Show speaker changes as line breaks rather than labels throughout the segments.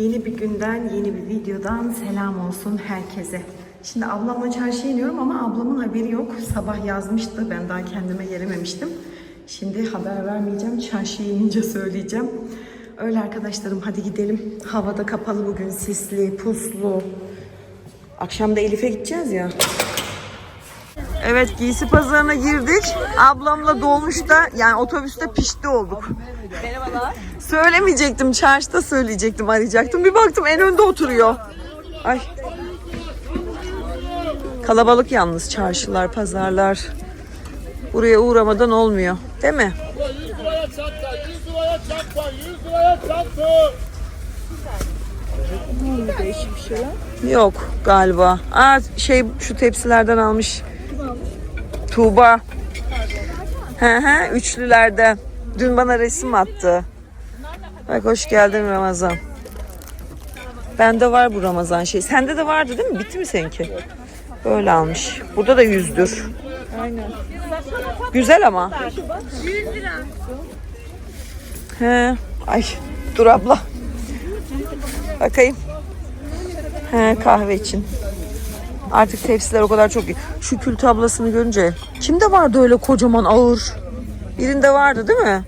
Yeni bir günden, yeni bir videodan selam olsun herkese. Şimdi ablamla çarşıya iniyorum ama ablamın haberi yok. Sabah yazmıştı, ben daha kendime gelememiştim. Şimdi haber vermeyeceğim, çarşıya inince söyleyeceğim. Öyle arkadaşlarım hadi gidelim. Havada kapalı bugün, sisli, puslu. Akşam da Elif'e gideceğiz ya. Evet giysi pazarına girdik. Ablamla dolmuşta yani otobüste pişti olduk.
Merhabalar.
Söylemeyecektim çarşıda söyleyecektim arayacaktım. Bir baktım en önde oturuyor. Ay. Kalabalık yalnız çarşılar, pazarlar. Buraya uğramadan olmuyor. Değil mi?
100 liraya çanta, 100 liraya çanta, 100 liraya çanta.
Yok galiba. Aa şey şu tepsilerden almış. Tuğba. Hı hı üçlülerden. Dün bana resim attı. Bak hoş geldin Ramazan. Bende var bu Ramazan şey. Sende de vardı değil mi? Bitti mi seninki? Böyle almış. Burada da yüzdür. Aynen. Güzel ama. 100 lira. He. Ay dur abla. Bakayım. He, kahve için. Artık tepsiler o kadar çok iyi. Şu kül tablasını görünce. Kimde vardı öyle kocaman ağır? Birinde vardı değil mi?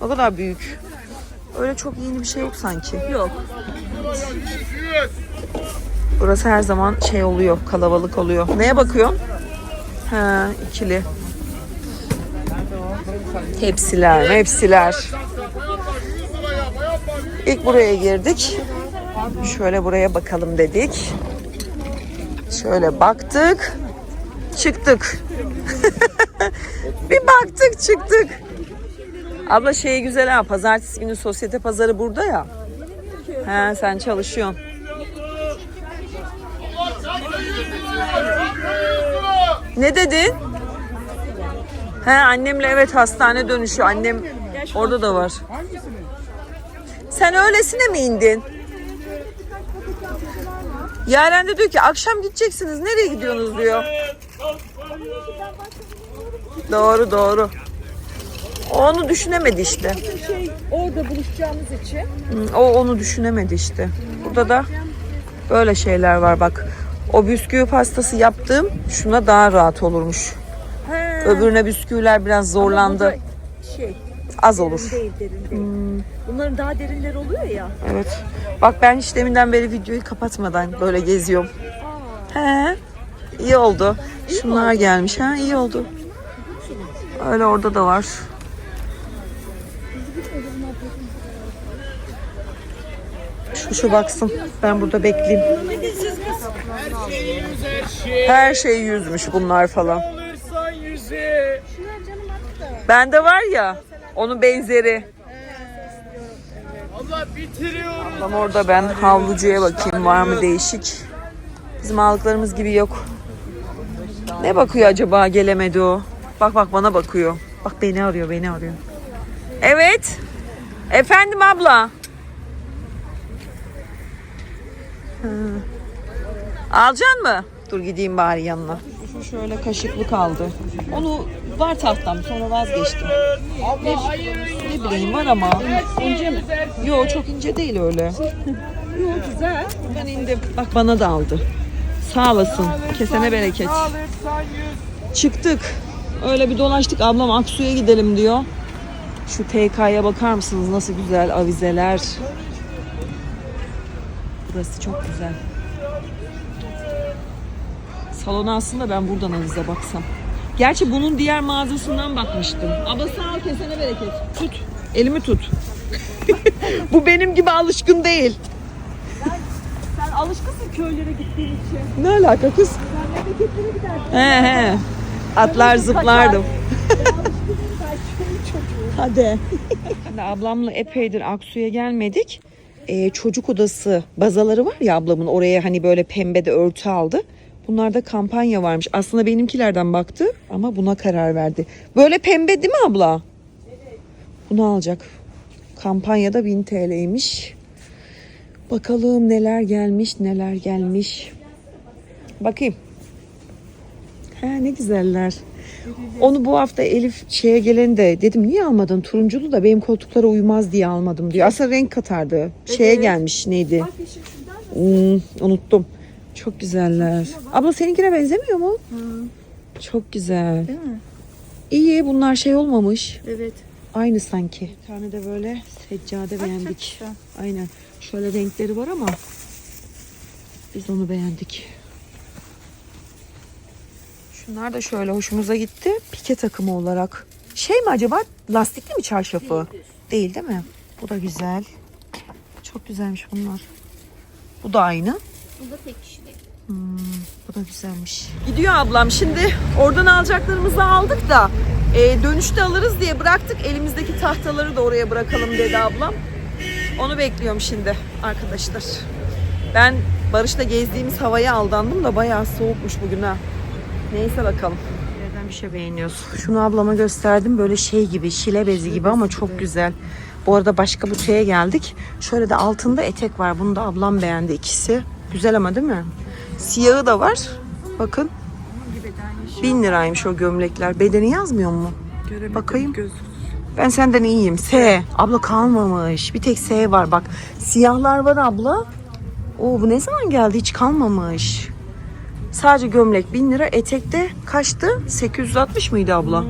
O kadar büyük. Öyle çok yeni bir şey yok sanki. Yok. Burası her zaman şey oluyor, kalabalık oluyor. Neye bakıyorsun? Ha, ikili. Tepsiler, hepsiler. İlk buraya girdik. Şöyle buraya bakalım dedik. Şöyle baktık. Çıktık. bir baktık çıktık. Abla şey güzel ha. Pazartesi günü sosyete pazarı burada ya. He sen çalışıyorsun.
Çanta 100 liraya, çanta 100 lira.
Ne dedin? He annemle evet hastane dönüşü. Annem orada da var. Sen öylesine mi indin? Yaren de diyor ki akşam gideceksiniz. Nereye gidiyorsunuz diyor. Doğru doğru. Onu düşünemedi işte.
Şey orada buluşacağımız için.
O onu düşünemedi işte. Burada da böyle şeyler var bak. O bisküvi pastası yaptığım şuna daha rahat olurmuş.
He.
Öbürüne bisküviler biraz zorlandı.
Şey
Az olur.
değil derin değil. Bunların daha derinleri oluyor ya.
Evet. Bak ben hiç deminden beri videoyu kapatmadan böyle geziyorum. He. İyi oldu. Şunlar gelmiş. Ha iyi oldu. Öyle orada da var. Şu şu baksın. Ben burada bekleyeyim. Her şey yüzmüş bunlar falan.
Alırsan 100'e.
Bende var ya onun benzeri. Tam orada ben havlucuya bakayım var mı değişik. Bizim aldıklarımız gibi yok. Ne bakıyor acaba gelemedi o. Bak bak bana bakıyor. Bak beni arıyor beni arıyor. Evet. Efendim abla. Hı. Alacaksın mı? Dur gideyim bari yanına. Şu şöyle kaşıklı kaldı. Onu var tahtam sonra vazgeçtim.
Abla hayır.
Ne bileyim var ama. İnce mi? Yok çok ince değil öyle.
Yok güzel.
Ben indim. Bak bana da aldı. Sağ olasın. Kesene bereket.
Alırsan 100.
Çıktık. Öyle bir dolaştık. Ablam Aksu'ya gidelim diyor. Şu TK'ya bakar mısınız? Nasıl güzel avizeler. Burası çok güzel. Salona aslında ben buradan avize baksam. Gerçi bunun diğer mağazasından bakmıştım. Abla sağ ol kesene bereket. Tut. Elimi tut. Bu benim gibi alışkın değil.
Sen alışkınsın köylere gittiğin için.
Ne alaka kız?
Sen memleketlere gidersin.
He he. Atlar zıplardım. Hadi. Şimdi ablamla epeydir Aksu'ya gelmedik. Ee, çocuk odası bazaları var ya ablamın oraya hani böyle pembe de örtü aldı. Bunlarda kampanya varmış. Aslında benimkilerden baktı ama buna karar verdi. Böyle pembe değil mi abla? Bunu alacak. Kampanyada 1000 TL'ymiş. Bakalım neler gelmiş neler gelmiş. Bakayım. Ha ne güzeller. Onu bu hafta Elif şeye gelen de dedim niye almadın turunculu da benim koltuklara uymaz diye almadım diyor. Aslında renk katardı. Şeye gelmiş neydi?
Bak yeşil şuradan.
Hmm, unuttum. Çok güzeller. Abla seninkine benzemiyor mu? Çok güzel.
Değil mi?
İyi bunlar şey olmamış.
Evet.
Aynı sanki. Bir tane de böyle seccade beğendik.
güzel.
Aynen. Şöyle renkleri var ama biz onu beğendik. Şunlar da şöyle hoşumuza gitti. Pike takımı olarak. Şey mi acaba? Lastikli mi çarşafı? Değil değil mi? Bu da güzel. Çok güzelmiş bunlar. Bu da aynı.
Bu da tek kişilik.
Bu da güzelmiş. Gidiyor ablam. Şimdi oradan alacaklarımızı aldık da e, dönüşte alırız diye bıraktık. Elimizdeki tahtaları da oraya bırakalım dedi ablam. Onu bekliyorum şimdi arkadaşlar. Ben Barış'la gezdiğimiz havaya aldandım da bayağı soğukmuş bugün ha. Neyse bakalım. Nereden bir şey beğeniyorsun? Şunu ablama gösterdim. Böyle şey gibi, şile bezi gibi ama çok güzel. Bu arada başka butiğe geldik. Şöyle de altında etek var. Bunu da ablam beğendi ikisi. Güzel ama değil mi? Siyahı da var. Bakın. Bin liraymış o gömlekler. Bedeni yazmıyor mu? Bakayım. Ben senden iyiyim. S. Abla kalmamış. Bir tek S var bak. Siyahlar var abla. Oo bu ne zaman geldi? Hiç kalmamış. Sadece gömlek 1000 lira. Etekte kaçtı? 860 mıydı abla?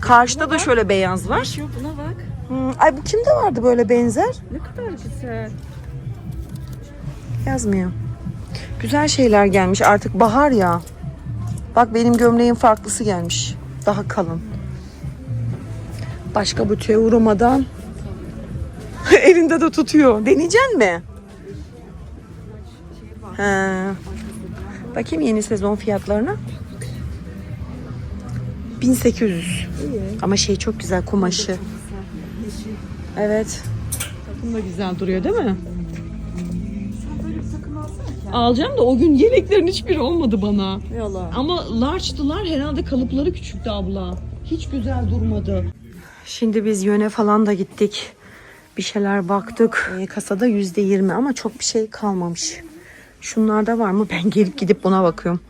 Karşıda da şöyle beyaz var.
Yok buna bak.
Hmm, ay bu kimde vardı böyle benzer?
Ne kadar güzel.
Yazmıyor. Güzel şeyler gelmiş. Artık bahar ya. Bak benim gömleğin farklısı gelmiş. Daha kalın. Başka butiğe uğramadan elinde de tutuyor. Deneyeceksin mi? Ha. Bakayım yeni sezon fiyatlarına. 1800. Ama şey çok güzel kumaşı. Evet. Takım da güzel duruyor değil mi? Alacağım da o gün yeleklerin hiçbiri olmadı bana.
Yalan.
Ama large'dılar herhalde kalıpları küçüktü abla. Hiç güzel durmadı. Şimdi biz yöne falan da gittik. Bir şeyler baktık. Ee, kasada yüzde yirmi ama çok bir şey kalmamış. Şunlarda var mı? Ben gelip gidip buna bakıyorum.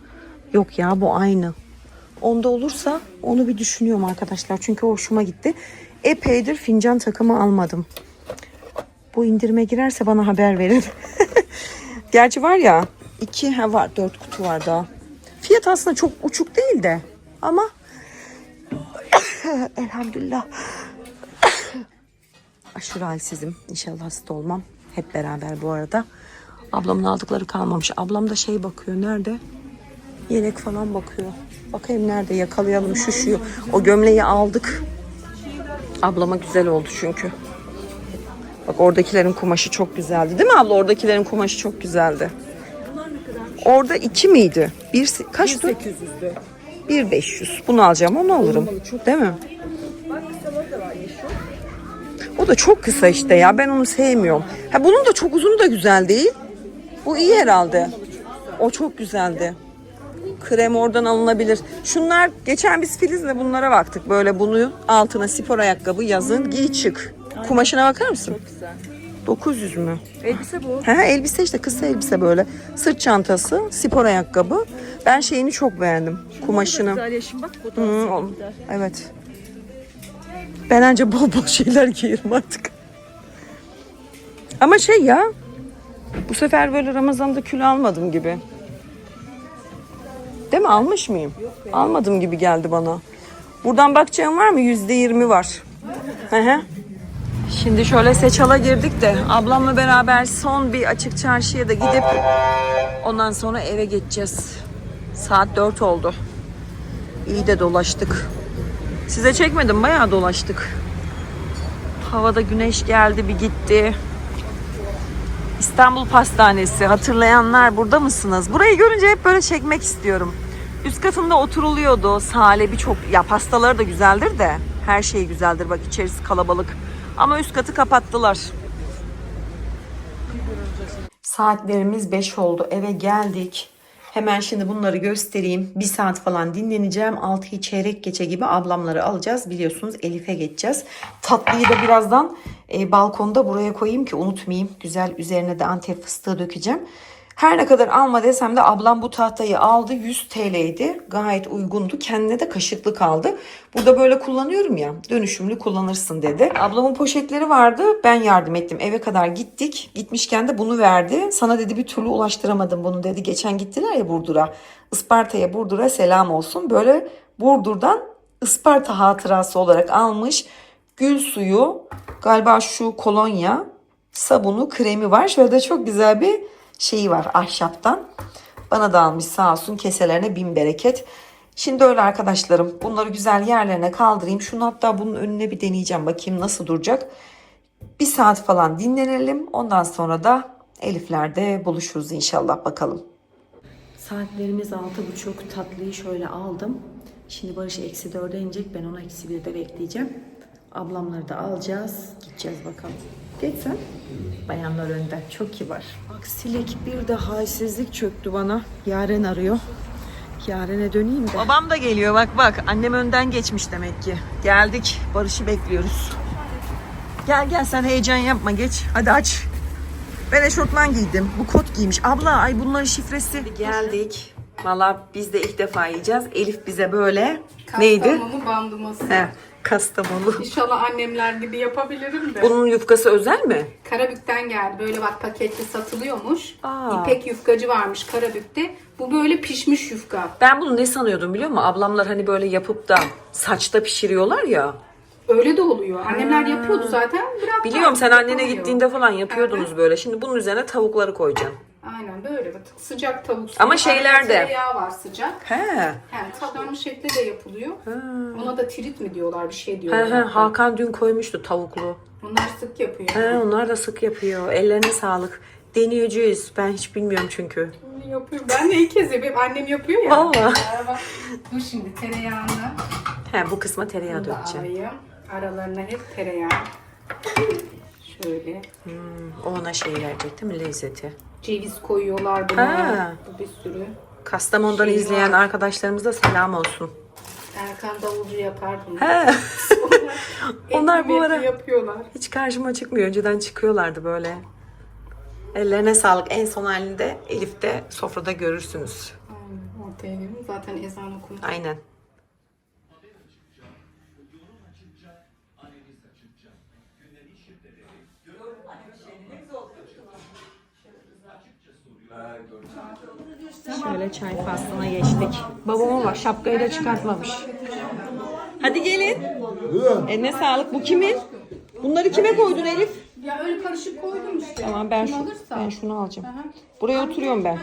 Yok ya bu aynı. Onda olursa onu bir düşünüyorum arkadaşlar. Çünkü hoşuma gitti. Epeydir fincan takımı almadım. Bu indirime girerse bana haber verin. Gerçi var ya iki ha var dört kutu var daha. Fiyat aslında çok uçuk değil de ama elhamdülillah aşırı halsizim. İnşallah hasta olmam. Hep beraber bu arada. Ablamın aldıkları kalmamış. Ablam da şey bakıyor. Nerede? Yelek falan bakıyor. Bakayım nerede yakalayalım şu şu. O gömleği aldık. Ablama güzel oldu çünkü. Bak oradakilerin kumaşı çok güzeldi. Değil mi abla? Oradakilerin kumaşı çok güzeldi. Orada iki miydi? Bir, kaçtı?
800'dü.
1500. Bunu alacağım onu alırım. Değil mi? O da çok kısa işte ya. Ben onu sevmiyorum. Ha bunun da çok uzunu da güzel değil. Bu iyi herhalde. O çok güzeldi. Krem oradan alınabilir. Şunlar geçen biz Filiz'le bunlara baktık. Böyle bunu altına spor ayakkabı yazın giy çık. Kumaşına bakar mısın?
Çok güzel.
900 mü?
Elbise bu.
Ha, elbise işte kısa elbise böyle. Sırt çantası, spor ayakkabı. Ben şeyini çok beğendim. Kumaşını.
Güzel yaşım bak bu da gider.
Evet. Ben anca bol bol şeyler giyerim artık. Ama şey ya. Bu sefer böyle Ramazan'da kilo almadım gibi. Değil mi? Almış mıyım? Almadım gibi geldi bana. Buradan bakacağım var mı? Yüzde yirmi var. Hı. Şimdi şöyle Seçal'a girdik de ablamla beraber son bir açık çarşıya da gidip ondan sonra eve geçeceğiz. Saat 4 oldu. İyi de dolaştık. Size çekmedim bayağı dolaştık. Havada güneş geldi bir gitti. İstanbul Pastanesi hatırlayanlar burada mısınız? Burayı görünce hep böyle çekmek istiyorum. Üst katında oturuluyordu. Salebi çok ya pastaları da güzeldir de her şey güzeldir. Bak içerisi kalabalık. Ama üst katı kapattılar. Saatlerimiz 5 oldu. Eve geldik. Hemen şimdi bunları göstereyim. Bir saat falan dinleneceğim. 6'yı çeyrek geçe gibi ablamları alacağız. Biliyorsunuz Elif'e geçeceğiz. Tatlıyı da birazdan e, balkonda buraya koyayım ki unutmayayım. Güzel üzerine de antep fıstığı dökeceğim. Her ne kadar alma desem de ablam bu tahtayı aldı. 100 TL'ydi. Gayet uygundu. Kendine de kaşıklık aldı. Burada böyle kullanıyorum ya. Dönüşümlü kullanırsın dedi. Ablamın poşetleri vardı. Ben yardım ettim. Eve kadar gittik. Gitmişken de bunu verdi. Sana dedi bir türlü ulaştıramadım bunu dedi. Geçen gittiler ya Burdur'a. Isparta'ya Burdur'a selam olsun. Böyle Burdur'dan Isparta hatırası olarak almış. Gül suyu, galiba şu kolonya, sabunu, kremi var. Şöyle de çok güzel bir şeyi var ahşaptan. Bana da almış sağ olsun keselerine bin bereket. Şimdi öyle arkadaşlarım bunları güzel yerlerine kaldırayım. Şunu hatta bunun önüne bir deneyeceğim bakayım nasıl duracak. Bir saat falan dinlenelim. Ondan sonra da Elifler'de buluşuruz inşallah bakalım. Saatlerimiz altı buçuk tatlıyı şöyle aldım. Şimdi Barış eksi dörde inecek. Ben onu eksi birde bekleyeceğim. Ablamları da alacağız. Gideceğiz bakalım. Geç sen. Bayanlar önden. Çok kibar. Aksilik bir de halsizlik çöktü bana. Yaren arıyor. Yaren'e döneyim de. Babam da geliyor bak bak. Annem önden geçmiş demek ki. Geldik. Barış'ı bekliyoruz. Gel gel sen heyecan yapma geç. Hadi aç. Ben eşortman giydim. Bu kot giymiş. Abla ay bunların şifresi. Geldik. Valla biz de ilk defa yiyeceğiz. Elif bize böyle neydi?
Kastamonu bandıması.
He, kastamonu.
İnşallah annemler gibi yapabilirim de.
Bunun yufkası özel mi?
Karabük'ten geldi. Böyle bak paketli satılıyormuş.
Aa.
İpek yufkacı varmış Karabük'te. Bu böyle pişmiş yufka.
Ben bunu ne sanıyordum biliyor musun? Ablamlar hani böyle yapıp da saçta pişiriyorlar ya.
Öyle de oluyor. Annemler yapıyordu zaten. Bırak
Biliyorum sen annene
Yapamıyor.
gittiğinde falan yapıyordunuz böyle. Şimdi bunun üzerine tavukları koyacaksın.
Aynen böyle bak. Sıcak tavuk.
Ama
suyu.
şeyler
Arada
de-
Tereyağı var sıcak.
He.
Yani tadamlı şekli de yapılıyor. Ona da tirit mi diyorlar bir şey
He
diyorlar.
he Hakan dün koymuştu tavuklu.
Onlar sık yapıyor.
He onlar da sık yapıyor. Ellerine sağlık. Deneyeceğiz. Ben hiç bilmiyorum çünkü.
Yapıyor. Ben de ilk kez yapıyorum. Annem yapıyor ya.
Vallahi.
Bak, Dur şimdi tereyağını
He bu kısma tereyağı dökeceğim.
Aralarına hep tereyağı. Şöyle.
O ona şey verecek değil mi lezzeti?
Ceviz koyuyorlar buna. Bu bir sürü.
Kastamonu'dan
Şey
izleyen
var.
arkadaşlarımıza selam olsun.
Erkan davulcu yapar bunu.
He. Onlar bu ara
yapıyorlar.
hiç karşıma çıkmıyor. Önceden çıkıyorlardı böyle. Ellerine sağlık. En son halinde Elif'te sofrada görürsünüz.
Aynen. Ortaya gelin. Zaten ezan okundu.
Aynen. Şöyle çay faslına geçtik. Babama bak şapkayı da çıkartmamış. Hadi gelin. Eline sağlık. Bu kimin? Bunları kime koydun Elif?
Ya öyle karışık koydum işte.
Tamam ben şu, ben şunu alacağım. Buraya oturuyorum ben.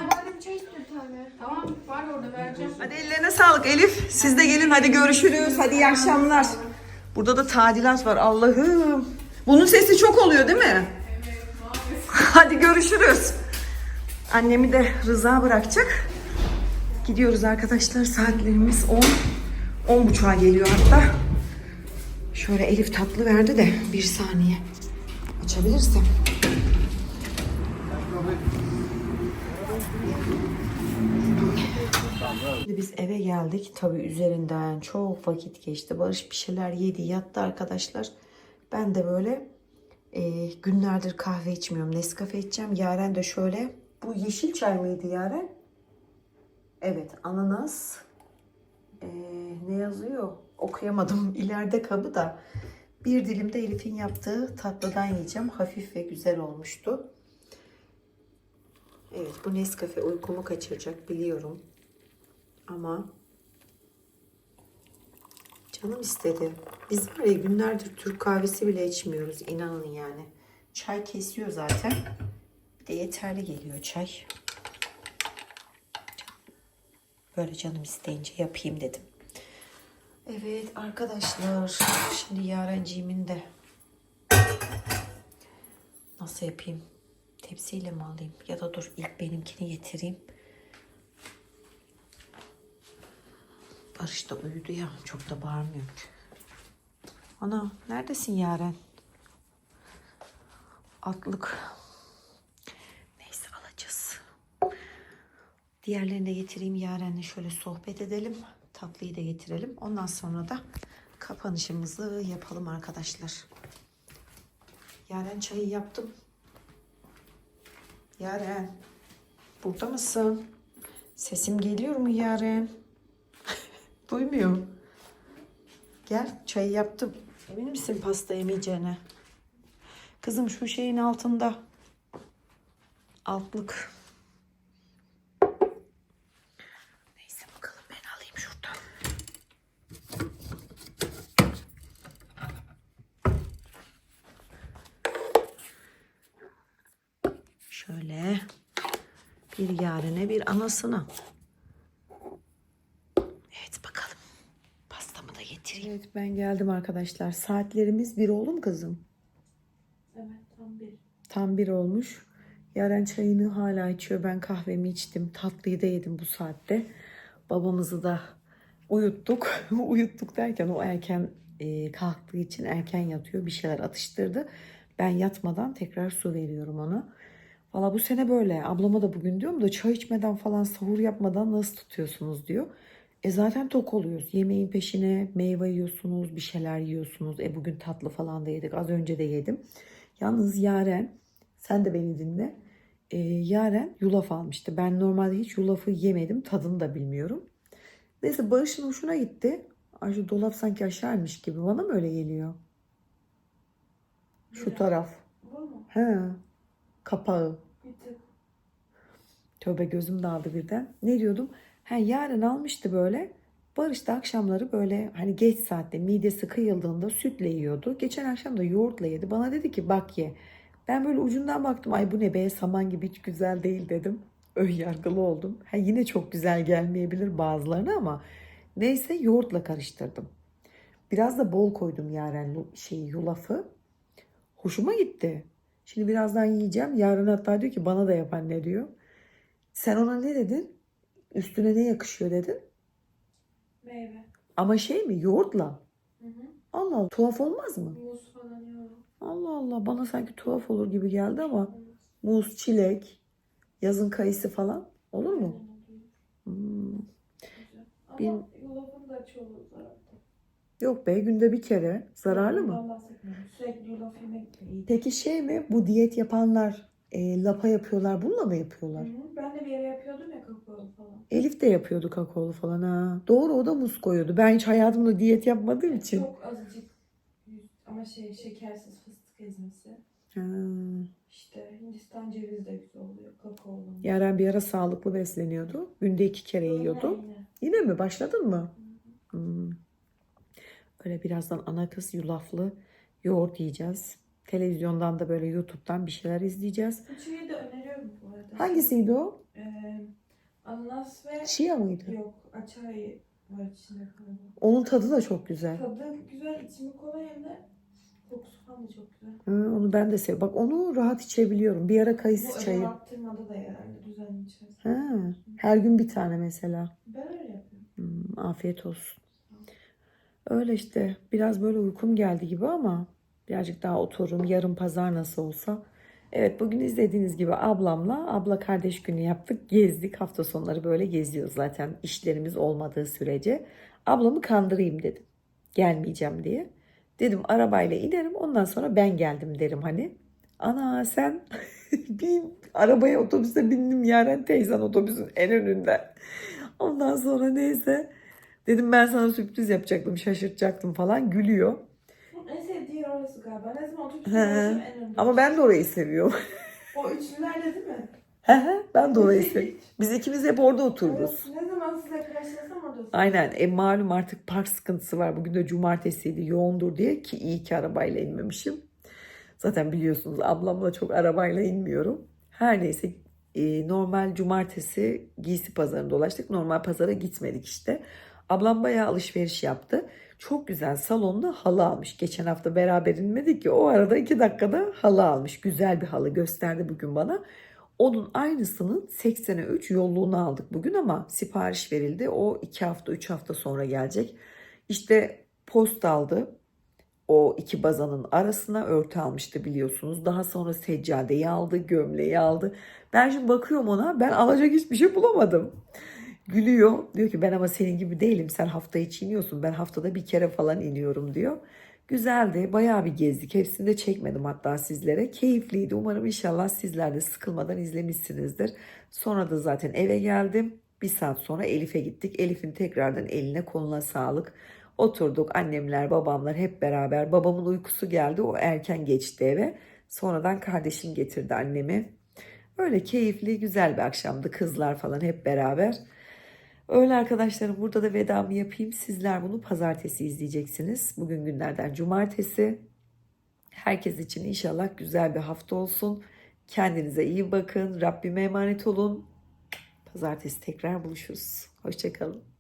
Tamam var orada vereceğim.
Hadi ellerine sağlık Elif. Siz de gelin hadi görüşürüz. Hadi iyi akşamlar. Burada da tadilat var Allah'ım. Bunun sesi çok oluyor değil mi? hadi görüşürüz. Annemi de Rıza bırakacak. Gidiyoruz arkadaşlar. Saatlerimiz 10. 10 buçuğa geliyor hatta. Şöyle Elif tatlı verdi de bir saniye. Açabilirsem. Biz eve geldik. Tabii üzerinden çok vakit geçti. Barış bir şeyler yedi, yattı arkadaşlar. Ben de böyle e, günlerdir kahve içmiyorum. Nescafe içeceğim. Yaren de şöyle. Bu yeşil çay mıydı Yaren? Evet, ananas. E, ne yazıyor? Okuyamadım. İleride kabı da. Bir dilim de Elif'in yaptığı tatlıdan yiyeceğim. Hafif ve güzel olmuştu. Evet, bu Nescafe uykumu kaçıracak biliyorum. Ama canım istedi. Biz var ya günlerdir Türk kahvesi bile içmiyoruz. inanın yani. Çay kesiyor zaten. De yeterli geliyor çay. Böyle canım isteyince yapayım dedim. Evet arkadaşlar. Şimdi Yarenciğimin de nasıl yapayım? Tepsiyle mi alayım? Ya da dur ilk benimkini getireyim. Barış da uyudu ya. Çok da bağırmıyor. Ana neredesin Yaren? Atlık. Neyse alacağız. Diğerlerini de getireyim. Yaren'le şöyle sohbet edelim. Tatlıyı da getirelim. Ondan sonra da kapanışımızı yapalım arkadaşlar. Yaren çayı yaptım. Yaren. Burada mısın? Sesim geliyor mu Yaren? Duymuyor. Gel çayı yaptım. Emin misin pasta yemeyeceğine? Kızım şu şeyin altında. Altlık. Neyse bakalım ben alayım şuradan. Şöyle bir yarine bir anasına. Evet bakalım. Pastamı da getireyim. Evet ben geldim arkadaşlar. Saatlerimiz bir oldu mu kızım?
Evet tam bir.
Tam bir olmuş. Yaren çayını hala içiyor. Ben kahvemi içtim. Tatlıyı da yedim bu saatte. Babamızı da uyuttuk. uyuttuk derken o erken e, kalktığı için erken yatıyor. Bir şeyler atıştırdı. Ben yatmadan tekrar su veriyorum ona. Valla bu sene böyle. Ablama da bugün diyorum da çay içmeden falan sahur yapmadan nasıl tutuyorsunuz diyor. E zaten tok oluyoruz. Yemeğin peşine meyve yiyorsunuz, bir şeyler yiyorsunuz. E bugün tatlı falan da yedik. Az önce de yedim. Yalnız Yaren, sen de beni dinle. E, Yaren yulaf almıştı. Ben normalde hiç yulafı yemedim. Tadını da bilmiyorum. Neyse Barış'ın hoşuna gitti. Ay şu dolap sanki aşağıymış gibi. Bana mı öyle geliyor? Şu taraf.
Bu mu?
He. Kapağı. Tövbe gözüm daldı birden. Ne diyordum? Ha, yarın almıştı böyle. Barış da akşamları böyle hani geç saatte midesi kıyıldığında sütle yiyordu. Geçen akşam da yoğurtla yedi. Bana dedi ki bak ye. Ben böyle ucundan baktım. Ay bu ne be saman gibi hiç güzel değil dedim. Ön yargılı oldum. Ha, yine çok güzel gelmeyebilir bazılarına ama neyse yoğurtla karıştırdım. Biraz da bol koydum yaren şeyi yulafı. Hoşuma gitti. Şimdi birazdan yiyeceğim. Yarın hatta diyor ki bana da yap anne diyor. Sen ona ne dedin? Üstüne ne yakışıyor dedin?
Meyve.
Ama şey mi yoğurtla?
Hı hı.
Allah Allah tuhaf olmaz mı?
Muz falan yiyorum.
Allah Allah bana sanki tuhaf olur gibi geldi ama
Olmaz.
muz, çilek, yazın kayısı falan olur mu?
Oluyor.
Hmm.
Ama yulafın da çoğu zararlı.
Yok be günde bir kere zararlı mı?
Sürekli yulaf yemek.
Peki şey mi bu diyet yapanlar e, lapa yapıyorlar bununla mı yapıyorlar?
Hı hı. Ben de bir yere yapıyordum ya kakao falan.
Elif de yapıyordu kakaolu falan ha. Doğru o da muz koyuyordu. Ben hiç hayatımda diyet yapmadığım için.
Çok azıcık ama şey şekersiz fıstık ezmesi.
Ha.
İşte Hindistan cevizi de güzel oluyor. Kakaolu.
Yaren bir ara sağlıklı besleniyordu. Günde iki kere yiyordu.
Aynen.
Yine mi? Başladın mı? Hmm. Öyle birazdan ana kız yulaflı yoğurt yiyeceğiz. Televizyondan da böyle YouTube'dan bir şeyler izleyeceğiz.
Bu çiği de öneriyorum bu arada.
Hangisiydi o?
Ee, ananas ve
Chia mıydı?
yok açay var içinde.
Onun tadı da çok güzel.
Tadı güzel, içimi kolay hem de kokusu falan da çok güzel.
Hı, onu ben de seviyorum. Bak onu rahat içebiliyorum. Bir ara
Bu
kayısı
ödem
çayı.
arttırmada da yararlı düzenli içersin.
Ha, her gün bir tane mesela.
Ben öyle yapıyorum.
Hmm, afiyet olsun. Öyle işte biraz böyle uykum geldi gibi ama birazcık daha otururum. Yarın pazar nasıl olsa. Evet bugün izlediğiniz gibi ablamla abla kardeş günü yaptık. Gezdik. Hafta sonları böyle geziyoruz zaten işlerimiz olmadığı sürece. Ablamı kandırayım dedim. Gelmeyeceğim diye. Dedim arabayla inerim ondan sonra ben geldim derim hani. Ana sen bir arabaya otobüse bindim Yaren teyzen otobüsün en önünden. Ondan sonra neyse dedim ben sana sürpriz yapacaktım şaşırtacaktım falan gülüyor.
En sevdiği yer orası galiba. Ne zaman oturup en önde.
Ama ben de orayı seviyorum.
O üçlülerde değil mi?
He he, ben de orayı seviyorum. Biz ikimiz hep orada otururuz.
Evet, ne zaman sizle karşılaşsam oradasın.
Aynen. E malum artık park sıkıntısı var. Bugün de cumartesiydi yoğundur diye ki iyi ki arabayla inmemişim. Zaten biliyorsunuz ablamla çok arabayla inmiyorum. Her neyse e, normal cumartesi giysi pazarında dolaştık. Normal pazara gitmedik işte. Ablam bayağı alışveriş yaptı. Çok güzel salonda halı almış. Geçen hafta beraber inmedik ki o arada iki dakikada halı almış. Güzel bir halı gösterdi bugün bana. Onun aynısının 83 yolluğunu aldık bugün ama sipariş verildi. O 2 hafta 3 hafta sonra gelecek. İşte post aldı. O iki bazanın arasına örtü almıştı biliyorsunuz. Daha sonra seccadeyi aldı, gömleği aldı. Ben şimdi bakıyorum ona ben alacak hiçbir şey bulamadım. Gülüyor. Diyor ki ben ama senin gibi değilim. Sen hafta içi iniyorsun. Ben haftada bir kere falan iniyorum diyor. Güzeldi. Bayağı bir gezdik. Hepsini de çekmedim hatta sizlere. Keyifliydi. Umarım inşallah sizler de sıkılmadan izlemişsinizdir. Sonra da zaten eve geldim. Bir saat sonra Elif'e gittik. Elif'in tekrardan eline koluna sağlık. Oturduk annemler babamlar hep beraber. Babamın uykusu geldi. O erken geçti eve. Sonradan kardeşim getirdi annemi. Öyle keyifli güzel bir akşamdı. Kızlar falan hep beraber. Öyle arkadaşlarım burada da vedamı yapayım. Sizler bunu pazartesi izleyeceksiniz. Bugün günlerden cumartesi. Herkes için inşallah güzel bir hafta olsun. Kendinize iyi bakın. Rabbime emanet olun. Pazartesi tekrar buluşuruz. Hoşçakalın.